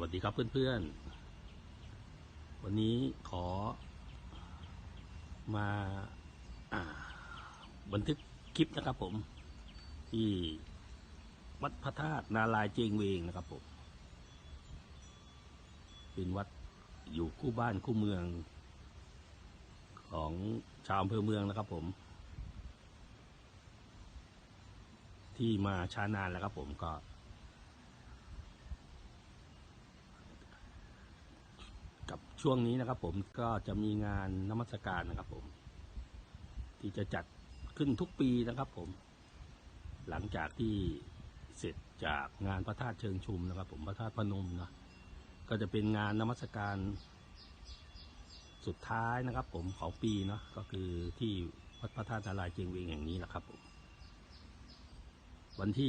วัสดีครับเพื่อนๆ วันนี้ขอมาอาบันทึกคลิปนะครับผม ที่วัดพระธาตุนาลายเจงเวงนะครับผม เป็นวัดอยู่คู่บ้านคู่เมือง ของชาวอำเภอเมืองนะครับผม ที่มาช้านานแล้วครับผมก็ กับ ช่วงนี้นะครับ ผมก็จะมีงานนมัสการนะครับ ผม ที่จะจัดขึ้นทุกปีนะครับ ผม หลังจากที่เสร็จจากงานพระธาตุเชิงชุมนะครับ ผมพระธาตุพนมนะก็จะเป็นงานนมัสการสุดท้ายนะครับ ผมของปีเนาะก็คือที่วัดพระธาตุนารายเจียงเวงแห่งนี้แหละครับผมวันที่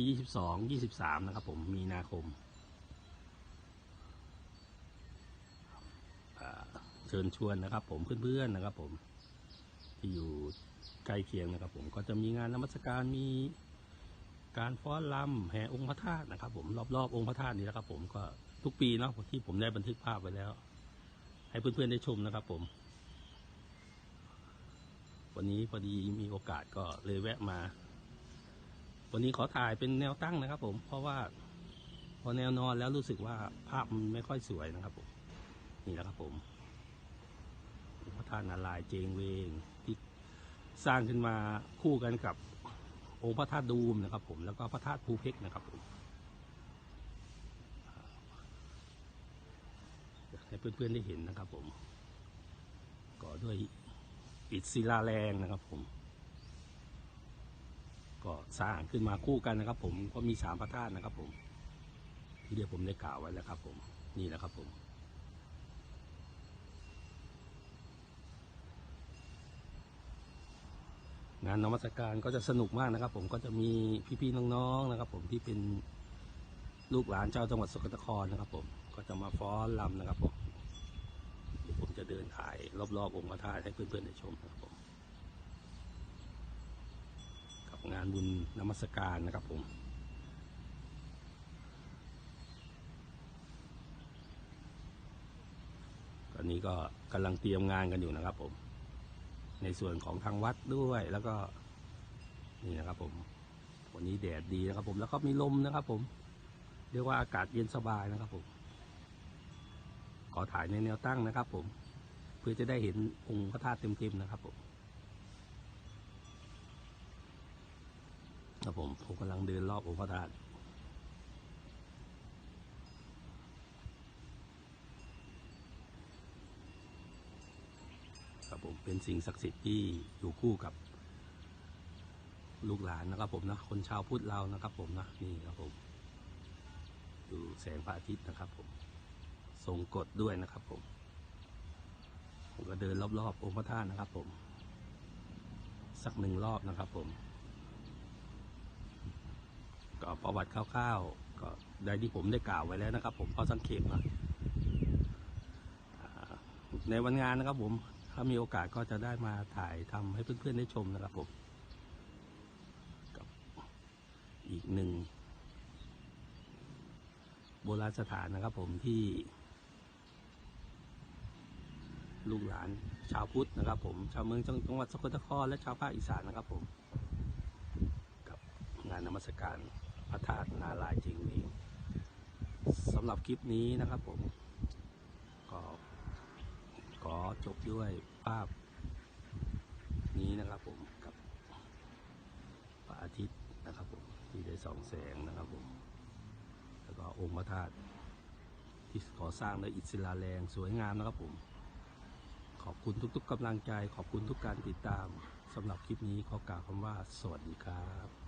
22 23 นะครับ ผมมีนาคม อ่า เชิญชวนนะครับ ผมเพื่อนๆนะครับ ผมที่อยู่ใกล้เคียงนะครับ ผมก็จะมีงานนมัสการมีการฟ้อนรำแห่องค์พระธาตุนะครับ ผมรอบๆองค์พระธาตุนี้นะครับ ผมก็ทุกปีเนาะที่ผมได้บันทึกภาพไว้แล้ว ให้เพื่อนๆได้ชมนะครับ ผม วันนี้พอดีมีโอกาสก็เลยแวะมา วันนี้ขอถ่ายเป็นแนวตั้งนะครับ ผม เพราะว่า พอแนวนอนแล้วรู้สึกว่าภาพมันไม่ค่อยสวยนะครับ ผมนี่แหละครับผม พระธาตุนารายณ์เจงเวงที่สร้างขึ้นมาคู่กันกับองค์พระธาตุดูมนะครับ ผมแล้วก็พระธาตุภูเพกนะครับผมให้เพื่อนๆได้เห็นนะครับ ผมก่อด้วยอิฐศิลาแรงนะครับ ผม ก็สร้างขึ้นมาคู่กันนะครับ ผมก็มีสามพระธาตุนะครับ ผม ที่เดียวผมได้กล่าวไว้แล้วครับ ผมนี่แหละครับผม งานนมัสการก็จะสนุกมากนะครับ ผมก็จะมีพี่ๆน้องๆนะครับ ผมที่เป็นลูกหลานเจ้าจังหวัดสกลนครนะครับ ผมก็จะมาฟ้อนรำนะครับผมเดี๋ยวผมจะเดินถ่ายรอบๆองค์พระธาตุให้เพื่อนๆได้ชมนะครับผมกับงานบุญนมัสการนะครับผมตอนนี้ก็กำลังเตรียมงานกันอยู่นะครับผม ในส่วนของทางวัดด้วยแล้วก็นี่นะครับผมวันนี้แดดดีนะครับผมแล้วก็มีลมนะครับผม เรียกว่าอากาศเย็นสบายนะครับผม ขอถ่ายในแนวตั้งนะครับผม เพื่อจะได้เห็นองค์พระธาตุเต็มๆนะครับผมครับผมผมกำลังเดินรอบองค์พระธาตุ ครับผมเป็นสิ่งศักดิ์สิทธิ์ที่อยู่คู่กับ ลูกหลานนะครับผมนะคนชาวพุทธเรานะครับ ผมนะนี่ครับผม ดูแสงพระอาทิตย์นะครับ ผมทรงกฎด้วยนะครับ ผม ผมก็เดินรอบๆองค์พระธาตุนะครับ ผม สักหนึ่งรอบนะครับ ผม ก็ประวัติคร่าวๆ ก็ได้ที่ผมได้กล่าวไว้แล้วนะครับ ผมพอสังเกตนะในวันงานนะครับผม ถ้ามีโอกาสก็จะได้มาถ่ายทำให้เพื่อนๆได้ชมนะครับผมกับอีกหนึ่งโบราณสถานนะครับผมที่ ลูกหลานชาวพุทธนะครับผม ชาวเมืองจังหวัดสกลนครและชาวภาคอีสานนะครับผม กับงานนมัสการพระธาตุนารายณ์จริงนี้สำหรับคลิปนี้นะครับผม จบด้วยภาพนี้นะครับผมกับพระอาทิตย์นะครับผมที่ได้สองแสงนะครับผมแล้วก็องค์พระธาตุที่ก่อสร้างด้วยอิศิลาแรงสวยงามนะครับผม ขอบคุณทุกๆกำลังใจ ขอบคุณทุกการติดตามสำหรับคลิปนี้ขอกล่าวคำว่าสวัสดีครับ